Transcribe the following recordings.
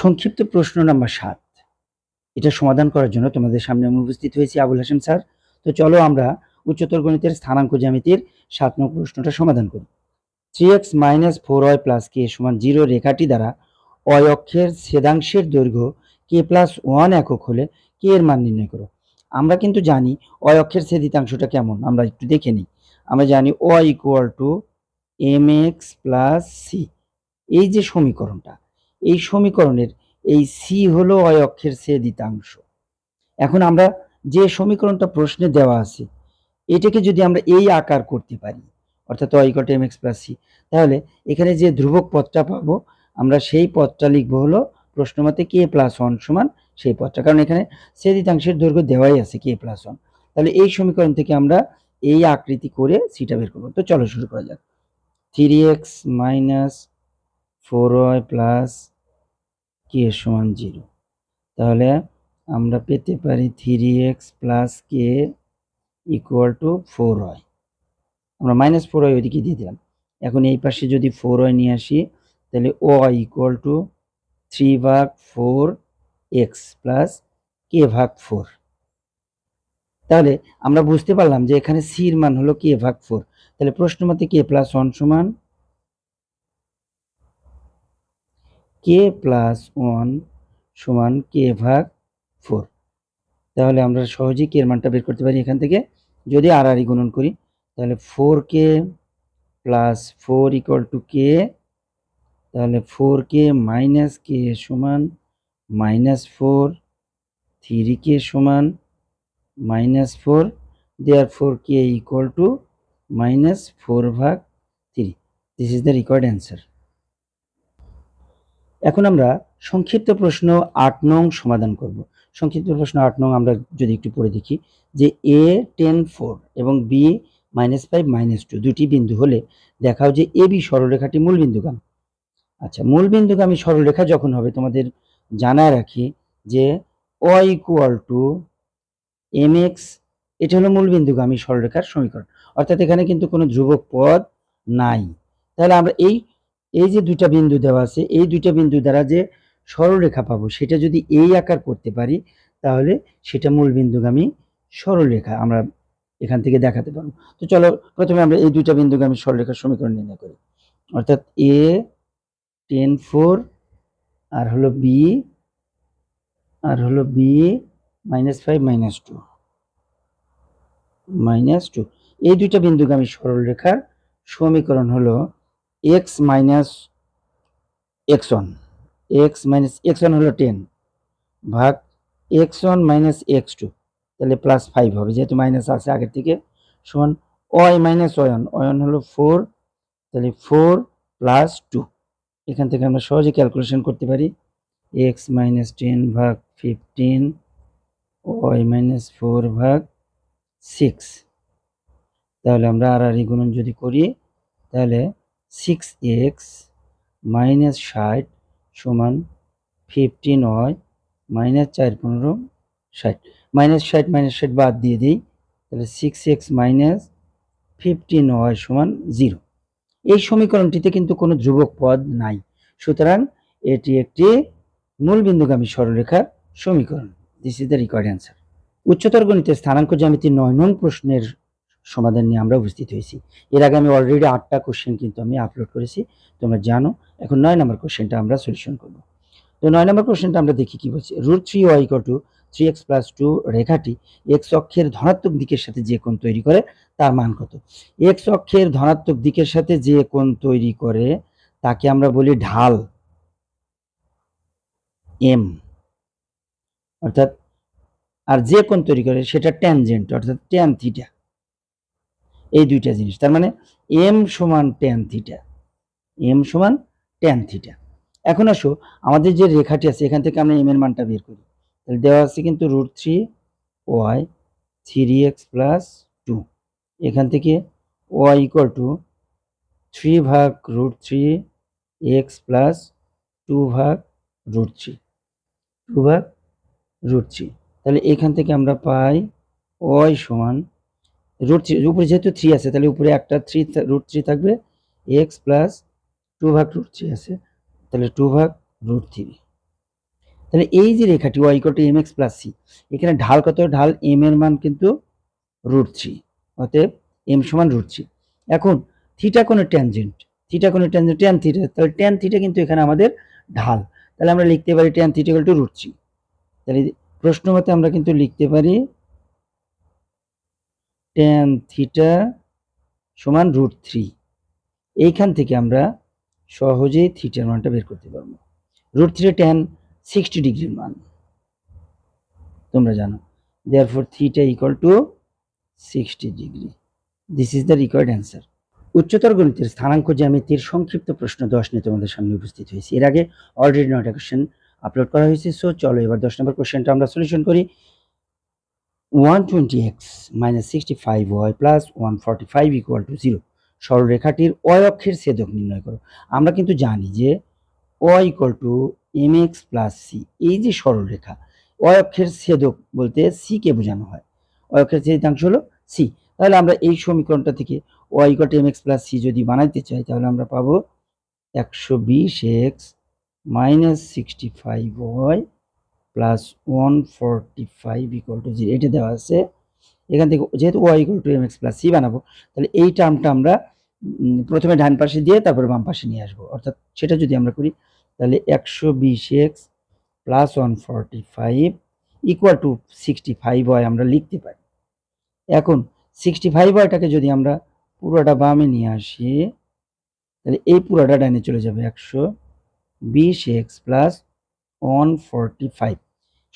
সংক্ষিপ্ত প্রশ্ন নাম্বার সাত। এটা সমাধান করার জন্য তোমাদের সামনে আমি উপস্থিত হয়েছি আবুল হাসেম স্যার। তো চলো আমরা উচ্চতর গণিতের স্থানাঙ্ক জ্যামিতির সাত নম্বর প্রশ্নটা সমাধান করি। Three x minus four y plus k সমান জিরো রেখাটি দ্বারা অয় অক্ষের ছেদাংশের দৈর্ঘ্য কে প্লাস ওয়ান একক হলে কে এর মান নির্ণয় করো। আমরা কিন্তু জানি অয় অক্ষের ছেদিতাংশটা কেমন, আমরা একটু দেখে নিই। আমরা জানি y equal to m x plus c এই যে সমীকরণটা এই সমীকরণের, এই সি হলো অয় অক্ষের সে দ্বিতাংশ এখন আমরা যে সমীকরণটা প্রশ্নে দেওয়া আছে, এটাকে যদি আমরা এই আকার করতে পারি, অর্থাৎ y equal to m x plus c তাহলে এখানে যে ধ্রুবক পদটা পাবো, আমরা সেই পদটা লিখব হলো প্রশ্নমতে কে প্লাস ওয়ান সমান সেই পদটা। কারণ এখানে ছেদিতাংশের দৈর্ঘ্য দেওয়াই আছে কে প্লাস ওয়ান তাহলে এই সমীকরণ থেকে আমরা এই আকৃতি করে সিটা বের করব। তো চলো শুরু করা যাক। Three x minus four y plus k সমান জিরো। তাহলে আমরা পেতে পারি three x plus k equal to four y আমরা মাইনাস ফোর ওয়াই ওইদিকে দিয়ে দিলাম। এখন এই পাশে যদি ফোর ওয়াই নিয়ে আসি, তাহলে ও ইকুয়াল টু থ্রি ভাগ ফোর এক্স প্লাস কে ভাগ ফোর। তাহলে আমরা বুঝতে পারলাম যে এখানে সির মান হলো কে ভাগ ফোর। তাহলে প্রশ্ন মতে কে প্লাস ওয়ান সমান কে প্লাস ওয়ান সমান কে ভাগ ফোর? তাহলে আমরা সহজেই কে মানটা বের করতে পারি এখান থেকে। যদি আর আর গুণন করি, তাহলে four k plus four equal to k? তাহলে ফোর কে মাইনাস কে সমান মাইনাস ফোর থ্রি কে সমান minus four there four k equal to minus four ভাগ three this is the record answer এখন আমরা সংক্ষিপ্ত প্রশ্ন আট নং সমাধান করব। সংক্ষিপ্ত প্রশ্ন আট নং আমরা যদি একটু পড়ে দেখি, যে এ টেন ফোর এবং B minus five minus two দুটি বিন্দু হলে দেখাও যে এ বি সরলরেখাটি মূল বিন্দুগামী আচ্ছা মূল বিন্দুগামী সরলরেখা যখন হবে, তোমাদের জানায় রাখি যে y equal to m x এটা হলো মূল বিন্দুগামী সরলরেখার সমীকরণ। অর্থাৎ এখানে কিন্তু কোনো ধ্রুবক পদ নাই। তাহলে আমরা এই এই যে দুইটা বিন্দু দেওয়া আছে, এই দুইটা বিন্দু দ্বারা যে সরলরেখা পাবো, সেটা যদি এই আকার করতে পারি, তাহলে সেটা মূল বিন্দুগামী সরলরেখা আমরা এখান থেকে দেখাতে পারব। তো চলো, প্রথমে আমরা এই দুইটা বিন্দুগামী সরলরেখার সমীকরণ নির্ণয় করি। অর্থাৎ এ টেন ফোর, আর হলো বি আর হলো B minus five minus two. Minus two. এই দুইটা বিন্দুগামী সরলরেখার সমীকরণ হলো x minus x one x minus x one হলো টেন ভাগ x one minus x two তাহলে প্লাস ফাইভ হবে, যেহেতু মাইনাস আছে আগের থেকে, সমান ওয়াই মাইনাস ওয়ান ওয়ান হলো ফোর তাহলে ফোর প্লাস টু এখান থেকে আমরা সহজে ক্যালকুলেশন করতে পারি এক্স মাইনাস টেন ভাগ ফিফটিন ওয়াই মাইনাস ফোর ভাগ সিক্স তাহলে আমরা আর আর গুণন যদি করি, তাহলে সিক্স এক্স মাইনাস ষাট সমান ফিফটিন ওয়াই মাইনাস চার পনেরো ষাট। মাইনাস ষাট মাইনাস ষাট বাদ দিয়ে দিই, তাহলে six x minus fifteen y সমান জিরো এই সমীকরণটিতে কিন্তু কোনো ধ্রুবক পদ নাই। সুতরাং এটি একটি মূল বিন্দুগামী সরলরেখার সমীকরণ। This is the required answer উচ্চতর গণিতের স্থানাঙ্ক জ্যামিতির নয় নং প্রশ্নের সমাধান নিয়ে আমরা উপস্থিত হয়েছি। এর আগে আমি অলরেডি আটটা কোশ্চেন কিন্তু আমি আপলোড করেছি। তোমরা জানো, এখন নয় নম্বর কোশ্চেনটা আমরা সলিউশন করব। তো নয় নম্বর কোশ্চেনটা আমরা দেখি কি বলছি? Root three y to three x plus two রেখাটি এক্স অক্ষের ধনাত্মক দিকের সাথে যে কোণ তৈরি করে, তার মান কত? এক্স অক্ষের ধনাত্মক দিকের সাথে যে কোণ তৈরি করে, তাকে আমরা বলি ঢাল। এম অর্থাৎ, আর যে কোণ তৈরি করে, সেটা ট্যানজেন্ট অর্থাৎ ট্যান থিটা এই দুইটা জিনিস। তার মানে এম সমান ট্যান থিটা এম সমান ট্যান থিটা এখন আসো, আমাদের যে রেখাটি আছে, এখান থেকে আমরা এম এর মানটা বের করি। তাহলে দেওয়া আছে কিন্তু root three y three x plus two এখান থেকে ওয়াই ইকুয়াল টু থ্রি ভাগ root three x plus two ভাগ রুট থ্রি টু ভাগ রুট থ্রি তাহলে এখান থেকে আমরা পাই ওয়াই সমান রুট থ্রি উপরে যেহেতু থ্রি আছে, তাহলে উপরে একটা থ্রি রুট থ্রি থাকবে এক্স প্লাস টু ভাগ রুট থ্রি আছে, তাহলে টু ভাগ রুট থ্রি তাহলে এই যে রেখাটি y to m x plus c এখানে ঢাল কত? ঢাল এম এর মান কিন্তু রুট থ্রি অতএব এম সমান রুট থ্রি এখন থিটা কোনো ট্যানজেন্ট থিটা কোনো ট্যানজেন্ট ট্যান থিটা তাহলে ট্যান থিটা কিন্তু এখানে আমাদের ঢাল। তাহলে আমরা লিখতে পারি tan theta to root three তাহলে প্রশ্ন মতে আমরা কিন্তু লিখতে পারি ট্যান থিটা সমান রুট থ্রি এইখান থেকে আমরা সহজেই থিটার মানটা বের করতে পারব। রুট থ্রি ট্যান সিক্সটি ডিগ্রির মান। তোমরা জানো। Therefore theta equal to sixty degree this is the required answer উচ্চতর গণিতের স্থানাঙ্ক জ্যামিতির সংক্ষিপ্ত প্রশ্ন দশ নিয়ে তোমাদের সামনে উপস্থিত হয়েছি। এর আগে অলরেডি নয়টা কোশ্চেন আপলোড করা হয়েছে। সো চলো এবার দশ নম্বর কোশ্চেনটা আমরা সলিউশন করি। One twenty x minus sixty five y plus one forty five to zero সরলরেখাটির অক্ষের ছেদক নির্ণয় করো। আমরা কিন্তু জানি যে y equal to m x plus c এই যে সরলরেখা অক্ষের ছেদক বলতে সি কে বোঝানো হয়। অক্ষের ছেদিতাংশ হলো সি তাহলে আমরা এই সমীকরণটা থেকে y equal to x plus c যদি বানাইতে চাই, তাহলে আমরা পাবো একশো বিশ x minus sixty five y plus one forty five equal to zero এটা দেওয়া আছে। এখান থেকে যেহেতু y equal to m x plus c বানাবো, তাহলে এই টার্মটা আমরা প্রথমে ডান পাশে দিয়ে তারপরে বাম পাশে নিয়ে আসব। অর্থাৎ সেটা যদি আমরা করি, তাহলে একশো বিশ x plus one forty five equal to sixty five y আমরা লিখতে পারি। এখন সিক্সটি ফাইভ ওয়াইটাকে যদি আমরা পুরোটা বামে নিয়ে আসি, তাহলে এই পুরোটা ডাইনে চলে যাবে একশো বিশ x plus one forty five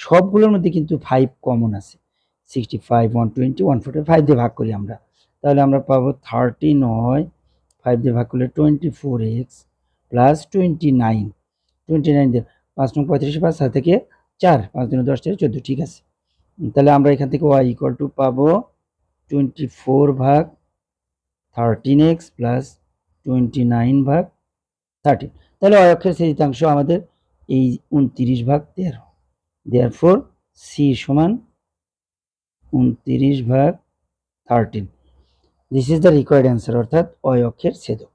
সবগুলোর মধ্যে কিন্তু ফাইভ কমন আছে। Sixty five one twenty one forty five দিয়ে ভাগ করি আমরা। তাহলে আমরা পাবো থার্টি নয় ফাইভ দিয়ে ভাগ করলে twenty four x plus twenty nine twenty nine দিয়ে পাঁচ নং পঁয়ত্রিশ, পাঁচ সাত থেকে চার, পাঁচ দিনে দশ থেকে চোদ্দ, ঠিক আছে। তাহলে আমরা এখান থেকে ওয়াই ইকুয়াল টু পাবো টোয়েন্টি ফোর ভাগ thirteen x plus twenty nine ভাগ থার্টিন তাহলে অক্ষের ছেদিতাংশ আমাদের এই উনতিরিশ ভাগ তেরো। দেয়ার ফোর সি সমান উনত্রিশ ভাগ thirteen this is the required answer অর্থাৎ অয় অক্ষের ছেদক।